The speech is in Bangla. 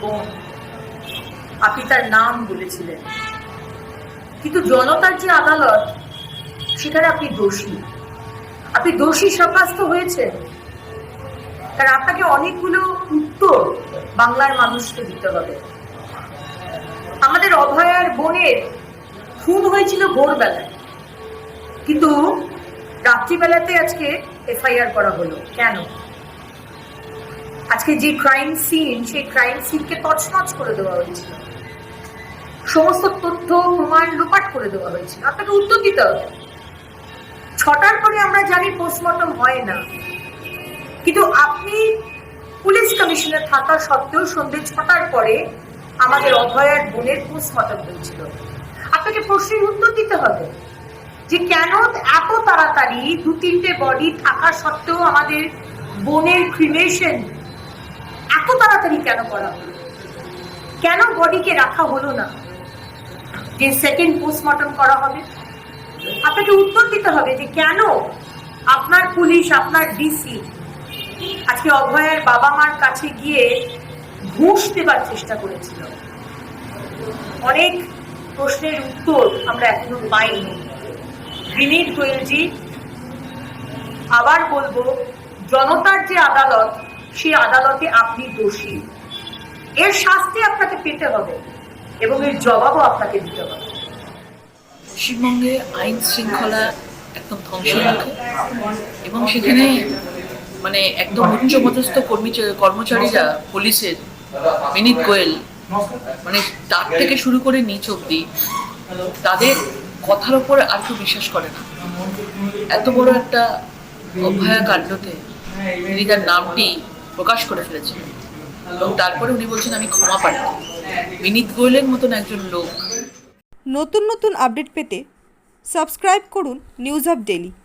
বোন। আপনি তার নাম বলেছিলেন। কিন্তু জনতার যে আদালত, সেখানে আপনি দোষী। আপনি দোষী সাব্যস্ত আপনাকে অনেকগুলো উত্তর বাংলার মানুষকে দিতে হবে। আমাদের অভয়ার বোনের খুন হয়েছিল ভোরবেলায়। কিন্তু রাত্রিবেলাতে আজকে এফআইআর করা হলো। কেন? আজকে যে ক্রাইম সিন সেই ক্রাইম সিনকে তছনছ করে দেওয়া হয়েছিল সমস্ত তথ্য প্রমাণ লোপাট করে দেওয়া হয়েছিল আপনাকে উত্তর দিতে হবে। ছটার পরে আমরা জানি পোস্টমর্টম হয় না। কিন্তু আপনি পুলিশ কমিশনার থাকা সত্ত্বেও সন্ধ্যে ছটার পরে আমাদের অভয়ার বোনের পোস্টমর্টম হয়েছিল। আপনাকে প্রশ্নের উত্তর দিতে হবে যে কেন এত তাড়াতাড়ি দু তিনটে বডি থাকা সত্ত্বেও আমাদের বোনের ক্রিমেশন তাড়াতাড়ি কেন করা হলো? কেন বডিকে রাখা হলো না? যে সেকেন্ড পোস্টমর্টম করা হবে, আপনাকে উত্তর দিতে হবে যে কেন আপনার পুলিশ, আপনার ডিসি আজকে অভয়ের বাবা মার কাছে গিয়ে ঘুষ দেবার চেষ্টা করেছিল। অনেক প্রশ্নের উত্তর আমরা এখনও পাইনি। বিনীত গোয়েলজি, আবার বলব, জনতার যে আদালত সেই আদালতে আপনি দোষী। এর শাস্তি আপনাকে পেতে হবে এবং এর জবাবও আপনাকে দিতে হবে। পশ্চিমবঙ্গে আইন শৃঙ্খলা একদম ধ্বংসের মুখে এবং সেখানে মানে একদম উচ্চপদস্থ কর্মী কর্মচারীরা পুলিশের বিনীত গোয়েল মানে তার থেকে শুরু করে নিচ অব্দি তাদের কথার ওপর আর কেউ বিশ্বাস করে না। এত বড় একটা অভয়া কাণ্ডতে তিনি তার নামটি প্রকাশ করে ফেলেছিলেন এবং তারপরে উনি বলছেন, আমি ক্ষমা প্রার্থী বিনীত গোয়েলের মতন একজন লোক। নতুন নতুন আপডেট পেতে সাবস্ক্রাইব করুন নিউজ আপ ডেলি